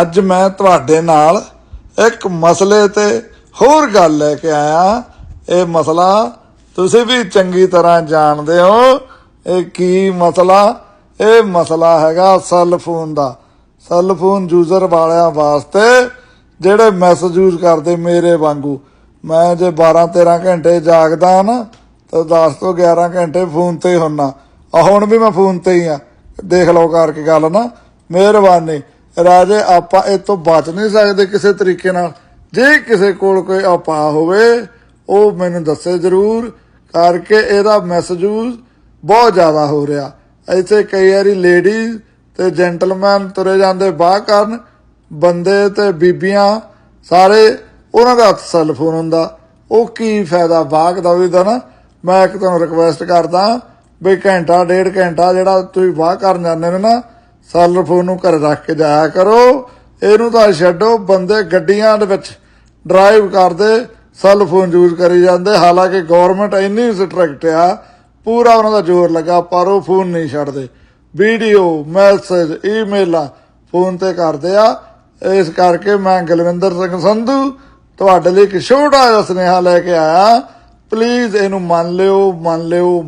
ਅੱਜ ਮੈਂ ਤੁਹਾਡੇ ਨਾਲ ਇੱਕ ਮਸਲੇ ਤੇ ਹੋਰ ਗੱਲ ਲੈ ਕੇ ਆਇਆ। ਇਹ ਮਸਲਾ ਤੁਸੀਂ ਵੀ ਚੰਗੀ ਤਰ੍ਹਾਂ ਜਾਣਦੇ ਹੋ। ਇਹ ਕੀ ਮਸਲਾ? ਇਹ ਮਸਲਾ ਹੈਗਾ ਸੈੱਲ ਫੋਨ ਦਾ। ਸੈੱਲ ਫੋਨ ਯੂਜ਼ਰ ਵਾਲਿਆਂ ਵਾਸਤੇ ਜਿਹੜੇ ਮੈਸੇਜ ਯੂਜ਼ ਕਰਦੇ ਮੇਰੇ ਵਾਂਗੂ। ਮੈਂ ਜੇ 12 13 ਘੰਟੇ ਜਾਗਦਾ ਨਾ, ਤਾਂ 10 ਤੋਂ 11 ਘੰਟੇ ਫੋਨ ਤੇ ਹੀ ਹੁੰਨਾ। ਆ ਹੁਣ ਵੀ ਮੈਂ ਫੋਨ ਤੇ ਹੀ ਆ। ਦੇਖ ਲਓ ਕਰਕੇ ਗੱਲ ਨਾ। ਮਿਹਰਬਾਨੀ। ਰਾਜੇ, ਆਪਾਂ ਇਹ ਤੋਂ ਬਚ ਨਹੀਂ ਸਕਦੇ ਕਿਸੇ ਤਰੀਕੇ ਨਾਲ। ਜੇ ਕਿਸੇ ਕੋਲ ਕੋਈ ਆਪਾ ਹੋਵੇ, ਉਹ ਮੈਨੂੰ ਦੱਸੇ ਜ਼ਰੂਰ, ਕਰਕੇ ਇਹਦਾ ਮੈਸੇਜ ਬਹੁਤ ਜ਼ਿਆਦਾ ਹੋ ਰਿਹਾ। ਇੱਥੇ ਕਈ ਵਾਰੀ ਲੇਡੀਜ਼ ਤੇ ਜੈਂਟਲਮੈਨ ਤੁਰੇ ਜਾਂਦੇ ਬਾਹ ਕਰਨ, ਬੰਦੇ ਤੇ ਬੀਬੀਆਂ, ਸਾਰੇ ਉਹਨਾਂ ਦਾ ਹੱਥ ਸੈੱਲ ਫੋਨ ਹੁੰਦਾ। ਉਹ ਕੀ ਫਾਇਦਾ ਬਾਗ ਦਾ ਵੀ ਦਾ ਨਾ। ਮੈਂ ਇੱਕ ਤੁਹਾਨੂੰ ਰਿਕਵੈਸਟ ਕਰਦਾ ਵੀ ਘੰਟਾ, ਡੇਢ ਘੰਟਾ ਜਿਹੜਾ ਤੁਸੀਂ ਬਾਹ ਕਰਨ ਜਾਂਦੇ ਨੇ ਨਾ ਸੈੱਲ ਫੋਨ ਨੂੰ ਘਰ ਰੱਖ ਕੇ ਜਾਇਆ ਕਰੋ। ਇਹਨੂੰ ਤਾਂ ਛੱਡੋ, ਬੰਦੇ ਗੱਡੀਆਂ ਦੇ ਵਿੱਚ ਡਰਾਈਵ ਕਰਦੇ ਸੈੱਲ ਫੋਨ ਯੂਜ਼ ਕਰੀ ਜਾਂਦੇ। ਹਾਲਾਂਕਿ ਗਵਰਨਮੈਂਟ ਇੰਨੀ ਸਟ੍ਰਿਕਟ ਆ, ਪੂਰਾ ਉਹਨਾਂ ਦਾ ਜ਼ੋਰ ਲੱਗਾ, ਪਰ ਉਹ ਫੋਨ ਨਹੀਂ ਛੱਡਦੇ। ਵੀਡੀਓ ਮੈਸੇਜ ਈਮੇਲਾਂ ਫੋਨ ਤੇ ਕਰਦੇ ਆ। ਇਸ ਕਰਕੇ ਮੈਂ ਗਲਵਿੰਦਰ ਸਿੰਘ ਸੰਧੂ ਤੁਹਾਡੇ ਲਈ ਇੱਕ ਛੋਟਾ ਜਿਹਾ ਸੁਨੇਹਾ ਲੈ ਕੇ ਆਇਆ। ਪਲੀਜ਼ ਇਹਨੂੰ ਮੰਨ ਲਿਓ ਮੰਨ ਲਿਓ